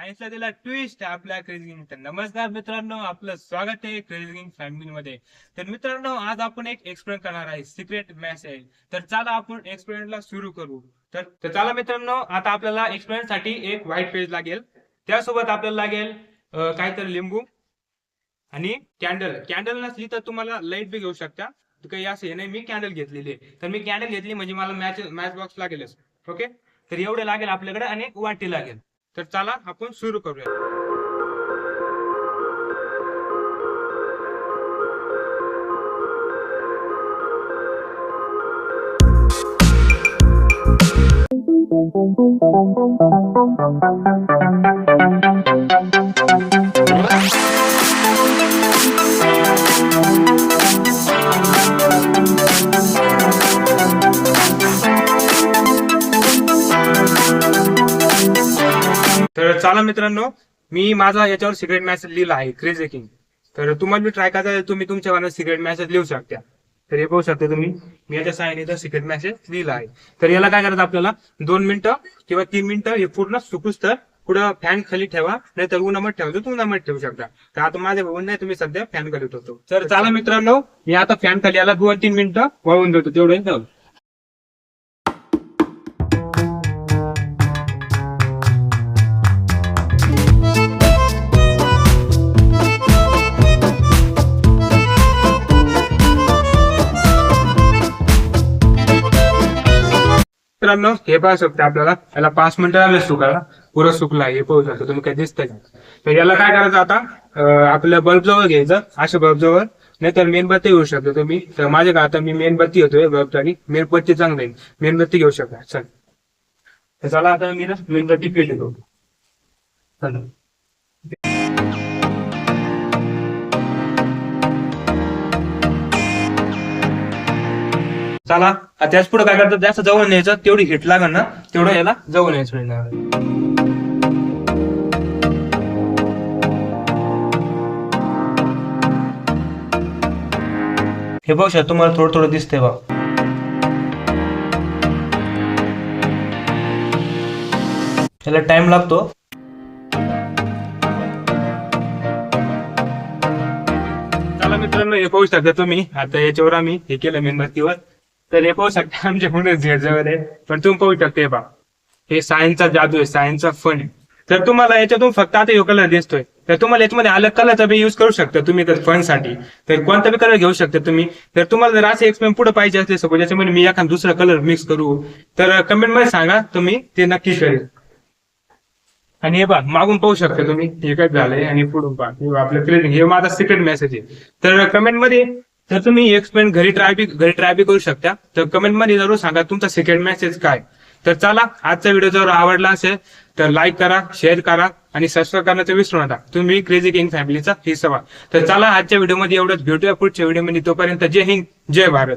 सायन्सला दिला ट्विस्ट आपल्या क्रेझिंग नमस्कार मित्रांनो आपलं स्वागत आहे क्रेझिंग फॅमिली मध्ये. तर मित्रांनो आज आपण एक एक्सपेरिमेंट करणार आहे सिक्रेट मॅसेज तर चला आपण एक्सपेरिमेंटला सुरू करू. तर तर चला मित्रांनो आता आपल्याला एक्सपेरिमेंटसाठी एक व्हाईट पेज लागेल. त्यासोबत आपल्याला लागेल काहीतरी लिंबू आणि कॅन्डल कॅन्डल नसली तर तुम्हाला लाइट बी घेऊ शकता. काही असं हे नाही मी कॅन्डल घेतलेली आहे. तर मी कॅन्डल घेतली म्हणजे मला मॅच मॅच बॉक्स लागेलच. ओके तर एवढे लागेल आपल्याकडे आणि एक वाटी लागेल. तर चला आपण सुरू करूया Thank you. तर चला मित्रांनो मी माझा याच्यावर सिक्रेट मॅसेज लिहिला आहे क्रेझी किंग तर तुम्हाला मी ट्राय करायचा तुम्ही तुमच्या मनात सिक्रेट मॅसेज लिहू शकता. तर हे पाहू शकता तुम्ही मी याच्या सहाय्याने सिक्रेट मॅसेज लिहिला आहे. तर याला काय करायचं आपल्याला दोन मिनिटं किंवा तीन मिनिटं हे पूर्ण सुकूस तर पुढं फॅन खाली ठेवा नाही तर उन्हामध्ये ठेवा तर उन्हामध्ये ठेवू शकता. तर आता माझ्या भाऊन नाही तुम्ही सध्या फॅन खाली ठेवतो. तर चला मित्रांनो मी आता फॅन खाली याला दोन तीन मिनिटं वाळून देतो तेवढं मित्रांनो हे पाहू शकता आपल्याला. याला पाच मिनिटं आलं सुकायला. पुरं सुकला हे पाहू शकता तुम्ही काय दिसतंय का? तर याला काय करायचं आता? आपल्या बल्ब जवळ घ्यायचं अशा बल्ब जवळ. नाहीतर मेणबत्ती घेऊ शकतो तुम्ही. तर माझ्या का आता मी मेणबत्ती घेतोय बल्बसाठी मेणबत्ती चांगली आहे. मेणबत्ती घेऊ शकता. चल. चला आता मी ना मेणबत्ती पेट येतो चला. चला त्याच पुढे काय करतात? जास्त जवळ न्यायचं तेवढी हिट लागण ना? तेवढं याला जवळ न्यायचं हे बघ तुम्हाला थोडं थोडं दिसते बा त्याला टाइम लागतो. चला मित्रांनो हे पाहू शकता तुम्ही. आता याच्यावर आम्ही हे केलं मेणबत्तीवर तर हे पाहू शकता आमच्या पुढे झेड आहे पण तुम्ही पाहू शकता हे बा हे सायन्सचा जादू आहे सायन्सचा फन आहे. तर तुम्हाला याच्यातून फक्त आता यो कलर दिसतोय. तर तुम्हाला याच्यामध्ये अलग कलरचा बी युज करू शकता तुम्ही तर फनसाठी. तर कोणता बी कलर घेऊ शकता तुम्ही? तर तुम्हाला जर असे एक्सपेरिमेंट पुढे पाहिजे असले सपोज ज्याच्यामध्ये मी एखादा दुसरा कलर मिक्स करू तर कमेंटमध्ये सांगा तुम्ही ते नक्की करेल आणि हे बघ मागून पाहू शकता तुम्ही हे काय झालंय आणि पुढून पहा. हे आपलं क्रेडिंग हे माझा सिक्रेट मेसेज आहे. तर कमेंटमध्ये तर तुम्ही एक्सपेरिमेंट घरी ट्राय बी घरी ट्राय बी करू शकता. तर कमेंटमध्ये जरूर सांगा तुमचा सेकंड मेसेज काय. तर चला आजचा व्हिडिओ जर आवडला असेल तर लाईक करा शेअर करा आणि सबस्क्राईब करण्याचं विसरू नका. तुम्ही क्रेझी किंग फॅमिलीचा हिस्सा व्हा. तर चला आजच्या व्हिडिओमध्ये एवढंच. भेटूया पुढच्या व्हिडिओमध्ये तोपर्यंत जय हिंद जय भारत.